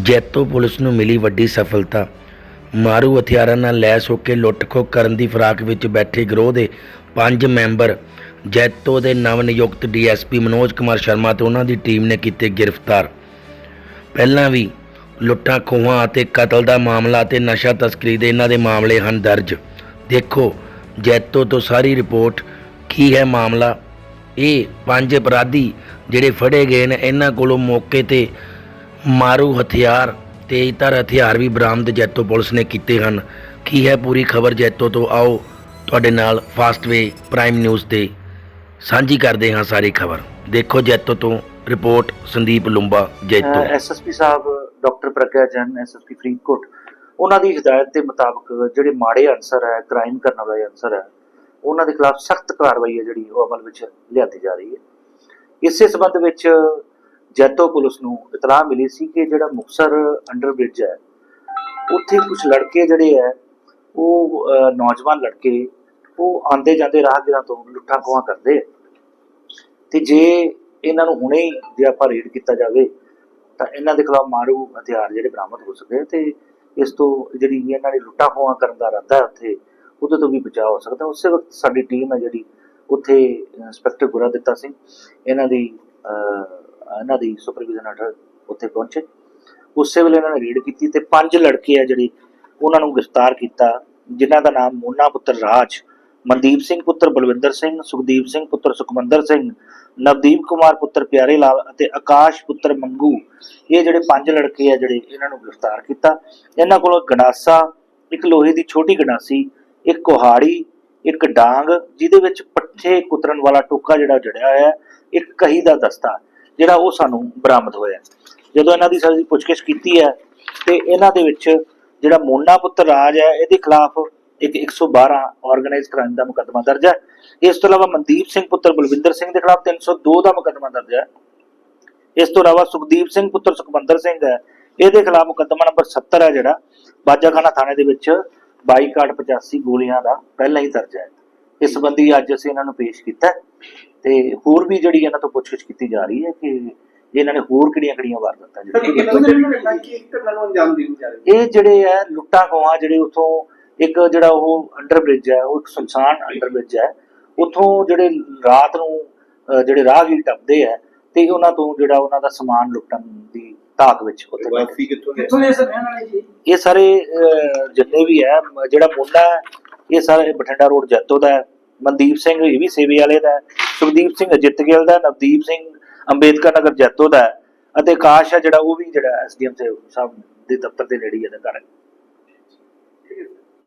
Jaito police ਨੂੰ ਮਿਲੀ ਵੱਡੀ ਸਫਲਤਾ। ਮਾਰੂ ਹਥਿਆਰਾਂ ਨਾਲ ਲੈਸ ਹੋ ਕੇ ਲੁੱਟ-ਖੋਹ ਕਰਨ ਦੀ ਫਰਾਕ ਵਿੱਚ ਬੈਠੇ ਗਰੋਹ ਦੇ ਪੰਜ ਮੈਂਬਰ, ਜੈਤੋ ਦੇ ਨਵ ਨਿਯੁਕਤ ਡੀਐਸਪੀ ਮਨੋਜ ਕੁਮਾਰ ਸ਼ਰਮਾ ਤੇ ਉਹਨਾਂ ਦੀ ਟੀਮ ਨੇ ਕੀਤੇ ਗ੍ਰਿਫਤਾਰ। ਪਹਿਲਾਂ ਵੀ ਲੁੱਟਾਂ, ਖੋਹਾਂ ਅਤੇ ਕਤਲ ਦਾ ਮਾਮਲਾ ਤੇ ਨਸ਼ਾ ਤਸਕਰੀ ਦੇ ਇਹਨਾਂ ਦੇ ਮਾਮਲੇ ਹਨ ਦਰਜ। ਦੇਖੋ, ਜੈਤੋ ਤੋਂ ਸਾਰੀ ਰਿਪੋਰਟ ਕੀ ਹੈ ਮਾਮਲਾ? ਇਹ ਪੰਜ ਅਪਰਾਧੀ ਜਿਹੜੇ ਫੜੇ ਗਏ ਨੇ, ਇਹਨਾਂ ਕੋਲੋਂ ਮੌਕੇ ਤੇ ਮਾਰੂ ਹਥਿਆਰ ਤੇਜ਼ਧਾਰ ਹਥਿਆਰ ਵੀ ਬਰਾਮਦ ਜੈਤੋ ਪੁਲਿਸ ਨੇ ਕੀਤੇ ਹਨ। ਕੀ ਹੈ ਪੂਰੀ ਖਬਰ ਜੈਤੋ ਤੋਂ? ਆਓ ਤੁਹਾਡੇ ਨਾਲ ਫਾਸਟਵੇ ਪ੍ਰਾਈਮ ਨਿਊਜ਼ ਤੇ ਸਾਂਝੀ ਕਰਦੇ ਹਾਂ ਸਾਰੀ ਖਬਰ। ਦੇਖੋ ਜੈਤੋ ਤੋਂ ਰਿਪੋਰਟ ਸੰਦੀਪ ਲੁੰਬਾ, ਜੈਤੋ। ਐਸਐਸਪੀ ਸਾਹਿਬ, ਡਾਕਟਰ ਪ੍ਰਗਿਆ ਜਨ ਐਸਐਸਪੀ ਫਰੀਦਕੋਟ, ਉਹਨਾਂ ਦੀ ਹਦਾਇਤ ਦੇ ਮੁਤਾਬਕ ਜਿਹੜੇ ਮਾੜੇ ਅਨਸਰ ਹੈ ਕ੍ਰਾਈਮ ਕਰਨ ਵਾਲੇ ਅਨਸਰ ਹੈ, ਉਹਨਾਂ ਦੇ ਖਿਲਾਫ ਸਖਤ ਕਾਰਵਾਈ ਹੈ ਜਿਹੜੀ ਉਹ ਅਮਲ ਵਿੱਚ ਲਿਆਂਦੀ ਜਾ ਰਹੀ ਹੈ। ਇਸੇ ਸਬੰਧ ਵਿੱਚ ਜੈਤੋ ਪੁਲਿਸ ਨੂੰ ਇਤਲਾਹ ਮਿਲੀ ਸੀ ਕਿ ਜਿਹੜਾ ਮੁਕਸਰ ਅੰਡਰ ਬ੍ਰਿਜ ਹੈ, ਉੱਥੇ ਕੁਝ ਲੜਕੇ ਜਿਹੜੇ ਹੈ, ਉਹ ਨੌਜਵਾਨ ਲੜਕੇ, ਉਹ ਆਂਦੇ ਜਾਂਦੇ ਰਾਹਗੀਰਾਂ ਤੋਂ ਲੁੱਟਾਂ ਖੋਹਾਂ ਕਰਦੇ ਆ। ਤੇ ਜੇ ਇਹਨਾਂ ਨੂੰ ਹੁਣੇ ਹੀ ਜੇ ਆਪਾਂ ਰੇਡ ਕੀਤਾ ਜਾਵੇ, ਤਾਂ ਇਹਨਾਂ ਦੇ ਖਿਲਾਫ ਮਾਰੂ ਹਥਿਆਰ ਜਿਹੜੇ ਬਰਾਮਦ ਹੋ ਸਕਦੇ ਆ ਤੇ ਇਸ ਤੋਂ ਜਿਹੜੀ ਇਹਨਾਂ ਨੇ ਲੁੱਟਾਂ ਖੋਹਾਂ ਕਰਨ ਦਾ ਇਰਾਦਾ ਹੈ ਉੱਥੇ, ਉਹਦੇ ਤੋਂ ਵੀ ਬਚਾਅ ਹੋ ਸਕਦਾ। ਉਸੇ ਵਕਤ ਸਾਡੀ ਟੀਮ ਹੈ ਜਿਹੜੀ ਉੱਥੇ ਇੰਸਪੈਕਟਰ ਗੁਰਾ ਦਿੱਤਾ ਸੀ। ਇਹਨਾਂ ਦੀ ਇਹਨਾਂ ਦੀ ਸੁਪਰਵਿਜ਼ਨ ਹੇਠ ਉੱਥੇ ਪਹੁੰਚੇ। ਉਸੇ ਵੇਲੇ ਇਹਨਾਂ ਨੇ ਰੇਡ ਕੀਤੀ ਤੇ ਪੰਜ ਲੜਕੇ ਆ ਜਿਹੜੇ ਉਹਨਾਂ ਨੂੰ ਗ੍ਰਿਫਤਾਰ ਕੀਤਾ, ਜਿਨ੍ਹਾਂ ਦਾ ਨਾਮ ਮੋਨਾ ਪੁੱਤਰ ਰਾਜ, ਮਨਦੀਪ ਸਿੰਘ ਪੁੱਤਰ ਬਲਵਿੰਦਰ ਸਿੰਘ, ਸੁਖਦੀਪ ਸਿੰਘ ਪੁੱਤਰ ਸੁਖਮੰਦਰ ਸਿੰਘ, ਨਵਦੀਪ ਕੁਮਾਰ ਪੁੱਤਰ ਪਿਆਰੇ ਲਾਲ ਅਤੇ ਆਕਾਸ਼ ਪੁੱਤਰ ਮੰਗੂ। ਇਹ ਜਿਹੜੇ ਪੰਜ ਲੜਕੇ ਆ ਜਿਹੜੇ ਇਹਨਾਂ ਨੂੰ ਗ੍ਰਿਫਤਾਰ ਕੀਤਾ। ਇਹਨਾਂ ਕੋਲੋਂ ਗਣਾਸਾ ਇੱਕ ਲੋਹੇ ਦੀ ਛੋਟੀ ਗਣਾਸੀ ਇੱਕ ਕੁਹਾੜੀ, ਇੱਕ ਡਾਂਗ, ਜਿਹਦੇ ਵਿੱਚ ਪੱਠੇ ਕੁਤਰਨ ਵਾਲਾ ਟੋਕਾ ਜਿਹੜਾ ਜੜਿਆ ਹੋਇਆ, ਇੱਕ ਕਹੀ ਦਾ ਦਸਤਾ। ਜਿਹੜਾ ਉਹ ਸਾਨੂੰ ਬਰਾਮਦ ਹੋਇਆ। ਜਦੋਂ ਇਹਨਾਂ ਦੀ ਸਾਡੀ ਪੁੱਛਗਿੱਛ ਕੀਤੀ ਹੈ ਤੇ ਇਹਨਾਂ ਦੇ ਵਿੱਚ ਜਿਹੜਾ ਮੋਨਾ ਪੁੱਤਰ ਰਾਜ ਹੈ, ਇਹਦੇ ਖਿਲਾਫ ਇੱਕ 112 ਆਰਗੇਨਾਈਜ਼ ਕ੍ਰਾਈਮ ਦਾ ਮੁਕੱਦਮਾ ਦਰਜ ਹੈ। ਇਸ ਤੋਂ ਇਲਾਵਾ ਮਨਦੀਪ ਸਿੰਘ ਪੁੱਤਰ ਬਲਵਿੰਦਰ ਸਿੰਘ ਦੇ ਖਿਲਾਫ 302 ਦਾ ਮੁਕੱਦਮਾ ਦਰਜ ਹੈ। ਇਸ ਤੋਂ ਇਲਾਵਾ ਸੁਖਦੀਪ ਸਿੰਘ ਪੁੱਤਰ ਸੁਖਮੰਦਰ ਸਿੰਘ ਹੈ, ਇਹਦੇ ਖਿਲਾਫ ਮੁਕੱਦਮਾ ਨੰਬਰ 70 ਹੈ ਜਿਹੜਾ ਬਾਜਾਖਾਨਾ ਥਾਣੇ ਦੇ ਵਿੱਚ 2285 ਗੋਲੀਆਂ ਦਾ ਪਹਿਲਾਂ ਹੀ ਦਰਜ ਹੈ। ਇਸ ਸੰਬੰਧੀ ਅੱਜ ਅਸੀਂ ਇਹਨਾਂ ਨੂੰ ਪੇਸ਼ ਕੀਤਾ ਤੇ ਹੋਰ ਵੀ ਜਿਹੜੀ ਇਹਨਾਂ ਤੋਂ ਪੁੱਛਗਿੱਛ ਕੀਤੀ ਜਾ ਰਹੀ ਹੈ ਕਿ ਇਹਨਾਂ ਨੇ ਹੋਰ ਕਿਹੜੀਆਂ ਕਿਹੜੀਆਂ ਵਾਰਦਾਤਾਂ ਜਿਹੜੀਆਂ ਇਹ ਜਿਹੜੇ ਹੈ ਲੁੱਟਾਂ ਖੋਹਾਂ ਜਿਹੜੇ ਉਥੋਂ ਇੱਕ ਜਿਹੜਾ ਉਹ ਅੰਡਰ ਬ੍ਰਿਜ ਹੈ ਉਹ ਇੱਕ ਸੁਨਸਾਨ ਅੰਡਰ ਬ੍ਰਿਜ ਹੈ ਉਥੋਂ ਜਿਹੜੇ ਰਾਤ ਨੂੰ ਜਿਹੜੇ ਰਾਹਗੀਰ ਟੱਪਦੇ ਆ ਤੇ ਉਹਨਾਂ ਤੋਂ ਜਿਹੜਾ ਉਹਨਾਂ ਦਾ ਸਮਾਨ ਲੁੱਟਣ ਦੀ ਤਾਕ ਵਿੱਚ ਉੱਥੇ। ਵਾਪਸੀ ਕਿੱਥੋਂ ਕਿੱਥੋਂ ਦੇ ਸਰ ਰਹਿਣ ਵਾਲੇ ਜੀ? ਇਹ ਸਾਰੇ ਅਹ, ਜਿੰਨੇ ਵੀ ਹੈ ਜਿਹੜਾ ਮੁੰਡਾ ਹੈ ਇਹ ਸਾਰੇ ਬਠਿੰਡਾ ਰੋਡ ਜੈਤੋ ਦਾ ਹੈ। ਮਨਦੀਪ ਸਿੰਘ ਇਹ ਵੀ ਸੇਵੇ ਵਾਲੇ ਦਾ ਸੁਖਦੀਪ ਸਿੰਘ ਅਜਿੱਤਗਿੱਲ ਦਾ ਨਵਦੀਪ ਸਿੰਘ ਅੰਬੇਦਕਰ ਨਗਰ ਜੈਤੋ ਦਾ ਅਤੇ ਆਕਾਸ਼ ਹੈ ਜਿਹੜਾ ਉਹ ਵੀ ਜਿਹੜਾ ਐਸਡੀਐਮ ਸਾਹਿਬ ਦੇ ਦਫ਼ਤਰ ਦੇ ਨੇੜੇ ਹੀ ਘਰ ਹੈ ਠੀਕ ਹੈ